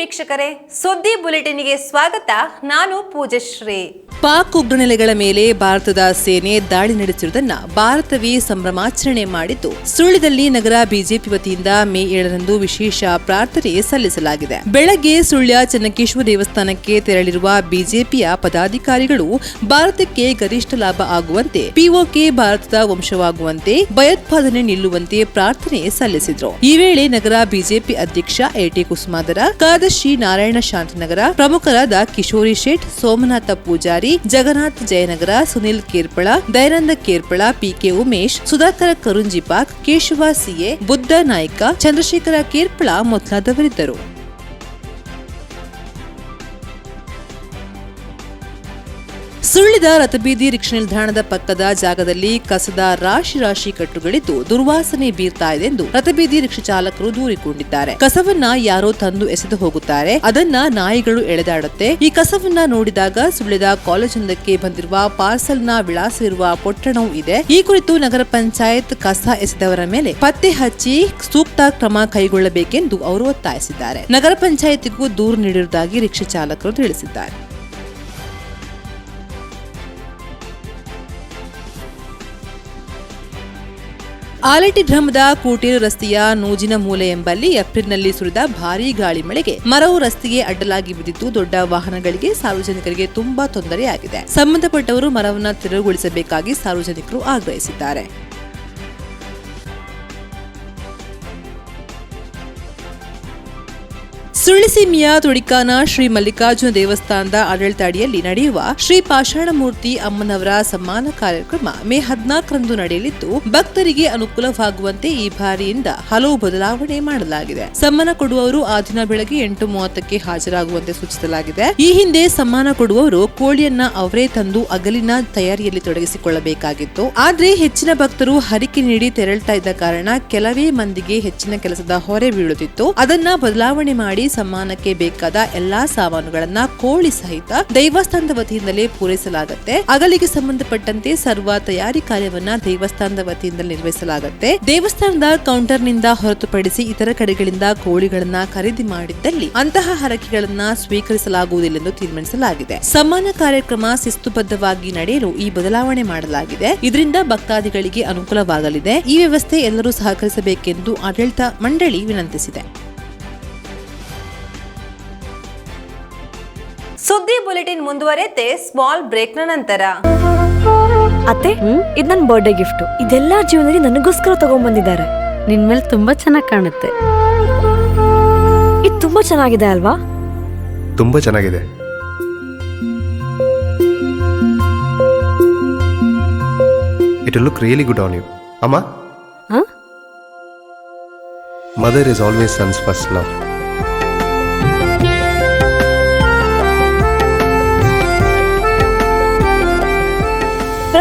ವೀಕ್ಷಕರೇ, ಸುದ್ದಿ ಬುಲೆಟಿನ್ಗೆ ಸ್ವಾಗತ. ನಾನು ಪೂಜಶ್ರೀ. ಪಾಕ್ ಉಗ್ರನೆಲೆಗಳ ಮೇಲೆ ಭಾರತದ ಸೇನೆ ದಾಳಿ ನಡೆಸಿರುವುದನ್ನ ಭಾರತವೇ ಸಂಭ್ರಮಾಚರಣೆ ಮಾಡಿದ್ದು, ಸುಳ್ಳಿದಲ್ಲಿ ನಗರ ಬಿಜೆಪಿ ವತಿಯಿಂದ ಮೇ ಏಳರಂದು ವಿಶೇಷ ಪ್ರಾರ್ಥನೆ ಸಲ್ಲಿಸಲಾಗಿದೆ. ಬೆಳಗ್ಗೆ ಸುಳ್ಯ ಚನ್ನಕೇಶ್ವರ ದೇವಸ್ಥಾನಕ್ಕೆ ತೆರಳಿರುವ ಬಿಜೆಪಿಯ ಪದಾಧಿಕಾರಿಗಳು ಭಾರತಕ್ಕೆ ಗರಿಷ್ಠ ಲಾಭ ಆಗುವಂತೆ, ಪಿಒಕೆ ಭಾರತದ ವಂಶವಾಗುವಂತೆ, ಭಯೋತ್ಪಾದನೆ ನಿಲ್ಲುವಂತೆ ಪ್ರಾರ್ಥನೆ ಸಲ್ಲಿಸಿದ್ರು. ಈ ವೇಳೆ ನಗರ ಬಿಜೆಪಿ ಅಧ್ಯಕ್ಷ ಎಟಿ ಕುಸುಮಾದರ, ಕಾರ್ಯದರ್ಶಿ ನಾರಾಯಣ ಶಾಂತನಗರ ಪ್ರಮುಖರಾದ ಕಿಶೋರಿ ಶೇಟ್, ಸೋಮನಾಥ ಪೂಜಾರಿ, ಜಗನ್ನಾಥ್ ಜಯನಗರ, ಸುನಿಲ್ ಕೇರ್ಪಳ ದಯಾನಂದ ಕೇರ್ಪಳ, ಪಿಕೆ ಉಮೇಶ್, ಸುಧಾಕರ ಕರುಂಜಿಪಾಕ್, ಕೇಶವ ಸಿಎ ಬುದ್ಧ ನಾಯ್ಕ, ಚಂದ್ರಶೇಖರ ಕೇರ್ಪಳ ಮೊದಲಾದವರಿದ್ದರು. ಸುಳ್ಳಿದ ರಥಬೀದಿ ರಿಕ್ಷಾ ನಿಲ್ದಾಣದ ಪಕ್ಕದ ಜಾಗದಲ್ಲಿ ಕಸದ ರಾಶಿ ರಾಶಿ ಕಟ್ಟುಗಳಿದ್ದು ದುರ್ವಾಸನೆ ಬೀರ್ತಾ ಇದೆ ಎಂದು ರಥಬೀದಿ ರಿಕ್ಷಾ ಚಾಲಕರು ದೂರಿಕೊಂಡಿದ್ದಾರೆ. ಕಸವನ್ನ ಯಾರೋ ತಂದು ಎಸೆದು ಹೋಗುತ್ತಾರೆ. ಅದನ್ನ ನಾಯಿಗಳು ಎಳೆದಾಡುತ್ತೆ. ಈ ಕಸವನ್ನ ನೋಡಿದಾಗ ಸುಳ್ಳಿದ ಕಾಲೇಜೊಂದಕ್ಕೆ ಬಂದಿರುವ ಪಾರ್ಸಲ್ನ ಇರುವ ಪೊಟ್ಟಣವೂ ಇದೆ. ಈ ಕುರಿತು ನಗರ ಪಂಚಾಯತ್ ಕಸ ಎಸೆದವರ ಮೇಲೆ ಪತ್ತೆ ಹಚ್ಚಿ ಸೂಕ್ತ ಕ್ರಮ ಕೈಗೊಳ್ಳಬೇಕೆಂದು ಅವರು ಒತ್ತಾಯಿಸಿದ್ದಾರೆ. ನಗರ ಪಂಚಾಯತಿಗೂ ದೂರು ನೀಡಿರುವುದಾಗಿ ರಿಕ್ಷಾ ಚಾಲಕರು ತಿಳಿಸಿದ್ದಾರೆ. ಆಲಟಿ ಗ್ರಾಮದ ಕೂಟೀರು ರಸ್ತೆಯ ನೂಜಿನ ಮೂಲೆ ಎಂಬಲ್ಲಿ ಏಪ್ರಿಲ್ನಲ್ಲಿ ಸುರಿದ ಭಾರೀ ಗಾಳಿ ಮಳೆಗೆ ಮರವು ರಸ್ತೆಗೆ ಅಡ್ಡಲಾಗಿ ಬಿದ್ದಿದ್ದು ದೊಡ್ಡ ವಾಹನಗಳಿಗೆ ಸಾರ್ವಜನಿಕರಿಗೆ ತುಂಬಾ ತೊಂದರೆಯಾಗಿದೆ. ಸಂಬಂಧಪಟ್ಟವರು ಮರವನ್ನು ತೆರವುಗೊಳಿಸಬೇಕಾಗಿ ಸಾರ್ವಜನಿಕರು ಆಗ್ರಹಿಸಿದ್ದಾರೆ. ಸುಳ್ಳಿಸೀಮೆಯ ತುಡಿಕಾನ ಶ್ರೀ ಮಲ್ಲಿಕಾರ್ಜುನ ದೇವಸ್ಥಾನದ ಆಡಳಿತಾಡಿಯಲ್ಲಿ ನಡೆಯುವ ಶ್ರೀ ಪಾಷಾಣಮೂರ್ತಿ ಅಮ್ಮನವರ ಸಮ್ಮಾನ ಕಾರ್ಯಕ್ರಮ ಮೇ ಹದಿನಾಲ್ಕರಂದು ನಡೆಯಲಿದ್ದು, ಭಕ್ತರಿಗೆ ಅನುಕೂಲವಾಗುವಂತೆ ಈ ಬಾರಿಯಿಂದ ಹಲವು ಬದಲಾವಣೆ ಮಾಡಲಾಗಿದೆ. ಸಮ್ಮಾನ ಕೊಡುವವರು ಆ ದಿನ ಬೆಳಗ್ಗೆ ಎಂಟು ಮೂವತ್ತಕ್ಕೆ ಹಾಜರಾಗುವಂತೆ ಸೂಚಿಸಲಾಗಿದೆ. ಈ ಹಿಂದೆ ಸಮ್ಮಾನ ಕೊಡುವವರು ಕೋಳಿಯನ್ನ ಅವರೇ ತಂದು ಅಗಲಿನ ತಯಾರಿಯಲ್ಲಿ ತೊಡಗಿಸಿಕೊಳ್ಳಬೇಕಾಗಿತ್ತು. ಆದ್ರೆ ಹೆಚ್ಚಿನ ಭಕ್ತರು ಹರಿಕೆ ನೀಡಿ ತೆರಳ್ತಾ ಇದ್ದ ಕಾರಣ ಕೆಲವೇ ಮಂದಿಗೆ ಹೆಚ್ಚಿನ ಕೆಲಸದ ಹೊರೆ ಬೀಳುತ್ತಿತ್ತು. ಅದನ್ನ ಬದಲಾವಣೆ ಮಾಡಿ ಸಮ್ಮಾನಕ್ಕೆ ಬೇಕಾದ ಎಲ್ಲಾ ಸಾಮಾನುಗಳನ್ನ ಕೋಳಿ ಸಹಿತ ದೈವಸ್ಥಾನದ ವತಿಯಿಂದಲೇ ಪೂರೈಸಲಾಗುತ್ತೆ. ಅಗಲಿಗೆ ಸಂಬಂಧಪಟ್ಟಂತೆ ಸರ್ವ ತಯಾರಿ ಕಾರ್ಯವನ್ನ ದೇವಸ್ಥಾನದ ವತಿಯಿಂದ ನಿರ್ವಹಿಸಲಾಗುತ್ತೆ. ದೇವಸ್ಥಾನದ ಕೌಂಟರ್ನಿಂದ ಹೊರತುಪಡಿಸಿ ಇತರ ಕಡೆಗಳಿಂದ ಕೋಳಿಗಳನ್ನ ಖರೀದಿ ಮಾಡಿದ್ದಲ್ಲಿ ಅಂತಹ ಹರಕೆಗಳನ್ನ ಸ್ವೀಕರಿಸಲಾಗುವುದಿಲ್ಲ ಎಂದು ತೀರ್ಮಾನಿಸಲಾಗಿದೆ. ಸಮ್ಮಾನ ಕಾರ್ಯಕ್ರಮ ಶಿಸ್ತುಬದ್ಧವಾಗಿ ನಡೆಯಲು ಈ ಬದಲಾವಣೆ ಮಾಡಲಾಗಿದೆ. ಇದರಿಂದ ಭಕ್ತಾದಿಗಳಿಗೆ ಅನುಕೂಲವಾಗಲಿದೆ. ಈ ವ್ಯವಸ್ಥೆ ಎಲ್ಲರೂ ಸಹಕರಿಸಬೇಕೆಂದು ಆಡಳಿತ ಮಂಡಳಿ ವಿನಂತಿಸಿದೆ. ಸುದ್ದಿ ಬುಲೆಟಿನ್ ಮುಂದುವರೆತೆ ಸ್ಮಾಲ್ ಬ್ರೇಕ್ನ ನಂತರ. ಅತ್ತೆ ಇದು ನನ್ನ ಬರ್ಡೇ ಗಿಫ್ಟ್ ಇದೆಲ್ಲ ಜೀವನದಲ್ಲಿ ನನಗೋಸ್ಕರ ತಗೊಂಡ್ಬಂದಿದ್ದಾರೆ ನಿನ್ ಮೇಲೆ ತುಂಬಾ ಚೆನ್ನಾಗಿ ಕಾಣುತ್ತೆ. ಇದು ತುಂಬಾ ಚೆನ್ನಾಗಿದೆ ಅಲ್ವಾ? ತುಂಬಾ ಚೆನ್ನಾಗಿದೆ. It look really good on you ಅಮ್ಮ? ಹ? Mother is always sons first love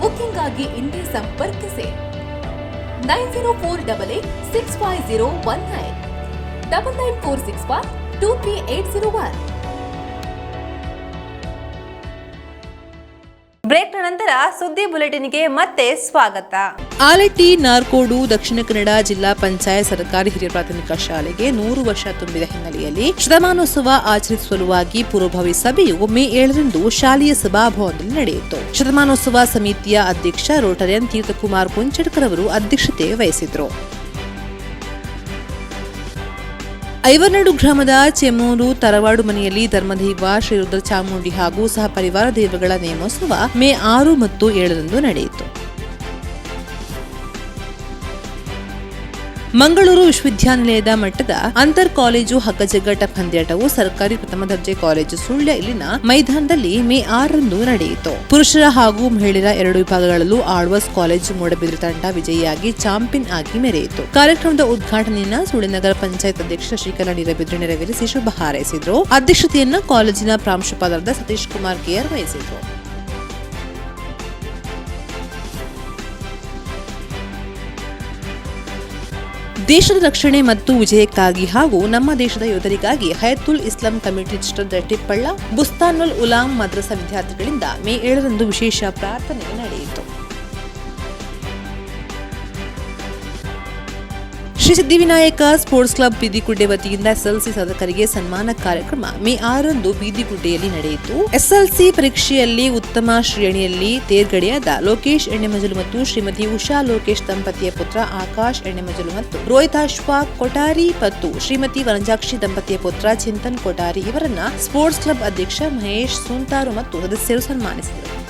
Booking ಆಗಿ ಇಂದೇ ಸಂಪರ್ಕಿಸಿ. Nine zero four double six zero one nine. Double nine four six two zero one. ಬ್ರೇಕ್ನ ನಂತರ ಸುದ್ದಿ ಬುಲೆಟಿನ್ಗೆ ಮತ್ತೆ ಸ್ವಾಗತ. ಆಲಟಿ ನಾರ್ಕೋಡು, ದಕ್ಷಿಣ ಕನ್ನಡ ಜಿಲ್ಲಾ ಪಂಚಾಯತ್ ಸರ್ಕಾರಿ ಹಿರಿಯ ಪ್ರಾಥಮಿಕ ಶಾಲೆಗೆ ನೂರು ವರ್ಷ ತುಂಬಿದ ಹಿನ್ನೆಲೆಯಲ್ಲಿ ಶತಮಾನೋತ್ಸವ ಆಚರಿಸುವ ಸಲುವಾಗಿ ಪೂರ್ವಭಾವಿ ಸಭೆಯು ಮೇ ಏಳರಂದು ಶಾಲೆಯ ಸಭಾಭವನದಲ್ಲಿ ನಡೆಯಿತು. ಶತಮಾನೋತ್ಸವ ಸಮಿತಿಯ ಅಧ್ಯಕ್ಷ ರೋಟರಿಯನ್ ತೀರ್ಥಕುಮಾರ್ ಕುಂಚಡ್ಕರ್ ಅವರು ಅಧ್ಯಕ್ಷತೆ ವಹಿಸಿದರು ಐವರ್ನಾಡು ಗ್ರಾಮದ ಚೆಮ್ಮೂರು, ತರವಾಡು ಮನೆಯಲ್ಲಿ ಧರ್ಮದೈವ ಶ್ರೀ ರುದ್ರ ಚಾಮುಂಡಿ ಹಾಗೂ ಸಹ ಪರಿವಾರ ದೇವಗಳ ನೇಮೋತ್ಸವ ಮೇ ಆರು ಮತ್ತು ಏಳರಂದು ನಡೆಯಿತು. ಮಂಗಳೂರು ವಿಶ್ವವಿದ್ಯಾನಿಲಯದ ಮಟ್ಟದ ಅಂತರ್ ಕಾಲೇಜು ಹಗ್ಗಜಗ್ಗಾಟ ಪಂದ್ಯಾಟವು ಸರ್ಕಾರಿ ಪ್ರಥಮ ದರ್ಜೆ ಕಾಲೇಜು ಸುಳ್ಯ ಇಲ್ಲಿನ ಮೈದಾನದಲ್ಲಿ ಮೇ ಆರರಂದು ನಡೆಯಿತು. ಪುರುಷರ ಹಾಗೂ ಮಹಿಳೆಯರ ಎರಡು ವಿಭಾಗಗಳಲ್ಲೂ ಆಳ್ವಾಸ್ ಕಾಲೇಜು ಮೂಡಬಿದಿರು ತಂಡ ವಿಜಯಿಯಾಗಿ ಚಾಂಪಿಯನ್ ಆಗಿ ಮೆರೆಯಿತು. ಕಾರ್ಯಕ್ರಮದ ಉದ್ಘಾಟನೆಯನ್ನ ಸುಳ್ಯ ನಗರ ಪಂಚಾಯತ್ ಅಧ್ಯಕ್ಷ ಶ್ರೀಕಲಾ ನೀರಬಿದ್ರು ನೆರವೇರಿಸಿ ಶುಭ ಹಾರೈಸಿದ್ರು. ಅಧ್ಯಕ್ಷತೆಯನ್ನ ಕಾಲೇಜಿನ ಪ್ರಾಂಶುಪಾಲರಾದ ಸತೀಶ್ ಕುಮಾರ್ ಕೇರ್ ವಹಿಸಿದ್ರು. ದೇಶದ ರಕ್ಷಣೆ ಮತ್ತು ವಿಜಯಕ್ಕಾಗಿ ಹಾಗೂ ನಮ್ಮ ದೇಶದ ಯೋಧರಿಗಾಗಿ ಹಯತುಲ್ ಇಸ್ಲಾಂ ಕಮಿಟಿ ಚಿತ್ರದ ಟಿಪ್ಪಳ್ಳ ಬುಸ್ತಾನುಲ್ ಉಲಾಂ ಮದ್ರಸಾ ವಿದ್ಯಾರ್ಥಿಗಳಿಂದ ಮೇ ಏಳರಂದು ವಿಶೇಷ ಪ್ರಾರ್ಥನೆ ನಡೆಯಿತು. ಶ್ರೀ ಸಿದ್ಧಿವಿನಾಯಕ ಸ್ಪೋರ್ಟ್ಸ್ ಕ್ಲಬ್ ಬೀದಿಗುಡ್ಡೆ ವತಿಯಿಂದ ಎಸ್ಎಲ್ಸಿ ಸಾಧಕರಿಗೆ ಸನ್ಮಾನ ಕಾರ್ಯಕ್ರಮ ಮೇ ಆರಂದು ಬೀದಿಗುಡ್ಡೆಯಲ್ಲಿ ನಡೆಯಿತು. ಎಸ್ಎಲ್ಸಿ ಪರೀಕ್ಷೆಯಲ್ಲಿ ಉತ್ತಮ ಶ್ರೇಣಿಯಲ್ಲಿ ತೇರ್ಗಡೆಯಾದ ಲೋಕೇಶ್ ಎಣ್ಣೆಮಜಲು ಮತ್ತು ಶ್ರೀಮತಿ ಉಷಾ ಲೋಕೇಶ್ ದಂಪತಿಯ ಪುತ್ರ ಆಕಾಶ್ ಎಣ್ಣೆಮಜಲು ಮತ್ತು ರೋಹಿತಾಶ್ವ ಕೊಠಾರಿ ಮತ್ತು ಶ್ರೀಮತಿ ವನಜಾಕ್ಷಿ ದಂಪತಿಯ ಪುತ್ರ ಚಿಂತನ್ ಕೊಠಾರಿ ಇವರನ್ನ ಸ್ಪೋರ್ಟ್ಸ್ ಕ್ಲಬ್ ಅಧ್ಯಕ್ಷ ಮಹೇಶ್ ಸುಂತಾರು ಮತ್ತು ಸದಸ್ಯರು ಸನ್ಮಾನಿಸಿದರು.